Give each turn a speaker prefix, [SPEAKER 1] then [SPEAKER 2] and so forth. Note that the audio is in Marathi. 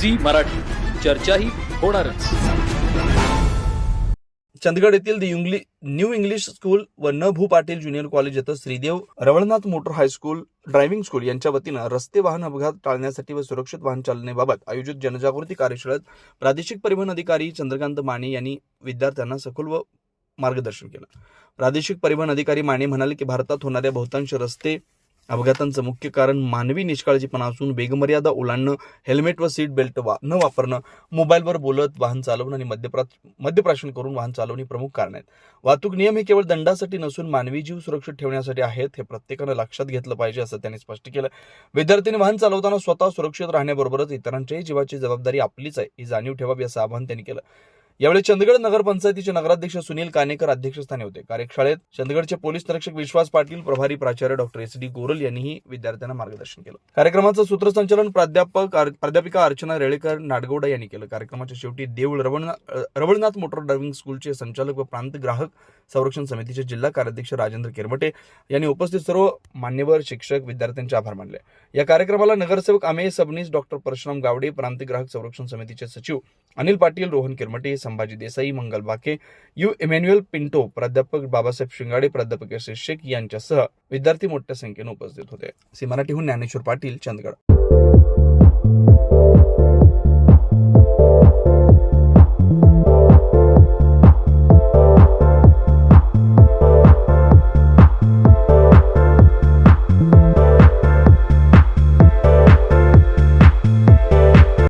[SPEAKER 1] झी मराठी. चर्चाही होणारच.
[SPEAKER 2] चंदगड येथील दी इंग्लि न्यू इंग्लिश स्कूल व न भू पाटील ज्युनियर कॉलेज येथे Shridev Ravalnath motor high school driving school यांच्या वतीनं रस्ते वाहन अपघात टाळण्यासाठी व सुरक्षित वाहन चालनेबाबत आयोजित जनजागृती कार्यशाळेत प्रादेशिक परिवहन अधिकारी चंद्रकांत माने यांनी विद्यार्थ्यांना सखोल व मार्गदर्शन केलं. प्रादेशिक परिवहन अधिकारी माने म्हणाले की भारतात होणाऱ्या बहुतांश रस्ते अपघातांचं मुख्य कारण मानवी निष्काळजीपणा असून वेगमर्यादा ओलांडणं हेल्मेट व सीट बेल्ट वा न वापरणं मोबाईलवर बोलत वाहन चालवणं आणि मद्यप्रा मद्यप्राशन करून वाहन चालवणे प्रमुख कारण आहेत. वाहतूक नियम हे केवळ दंडासाठी नसून मानवी जीव सुरक्षित ठेवण्यासाठी आहेत हे प्रत्येकानं लक्षात घेतलं पाहिजे असं त्यांनी स्पष्ट केलं. विद्यार्थ्यांनी वाहन चालवताना स्वतः सुरक्षित राहण्याबरोबरच इतरांच्याही जीवाची जबाबदारी आपलीच आहे ही जाणीव ठेवावी असं आवाहन त्यांनी केलं. यावेळी चंदगड नगरपंचायतीचे नगराध्यक्ष सुनील कानेकर अध्यक्षस्थानी होते. कार्यशाळेत चंदगडचे पोलीस निरीक्षक विश्वास पाटील प्रभारी प्राचार्य डॉक्टर एस डी गोरल यांनीही विद्यार्थ्यांना मार्गदर्शन केलं. कार्यक्रमाचं सूत्रसंचालन प्राध्यापक प्राध्यापिका अर्चना रेळेकर नाडगौडा यांनी केलं. कार्यक्रमाच्या शेवटी देऊळ रवळनाथ मोटर ड्रायव्हिंग स्कूलचे संचालक व प्रांत ग्राहक संरक्षण समितीचे जिल्हा कार्याध्यक्ष राजेंद्र केरमटे यांनी उपस्थित सर्व मान्यवर शिक्षक विद्यार्थ्यांचे आभार मानले. या कार्यक्रमाला नगरसेवक अमेय सबनीस डॉक्टर परशुराम गावडे प्रांतिक ग्राहक संरक्षण समितीचे सचिव Anil Patil Rohan Keramte Sambhaji Desai Mangal Bake U Emmanuel Pinto प्राध्यापक बाबासाहेब शिंगाडे प्राध्यापक एस एस शेख यांच्यासह विद्यार्थी मोठ्या संख्येने उपस्थित होते. सी मराठीहून ज्ञानेश्वर पाटील चंदगड.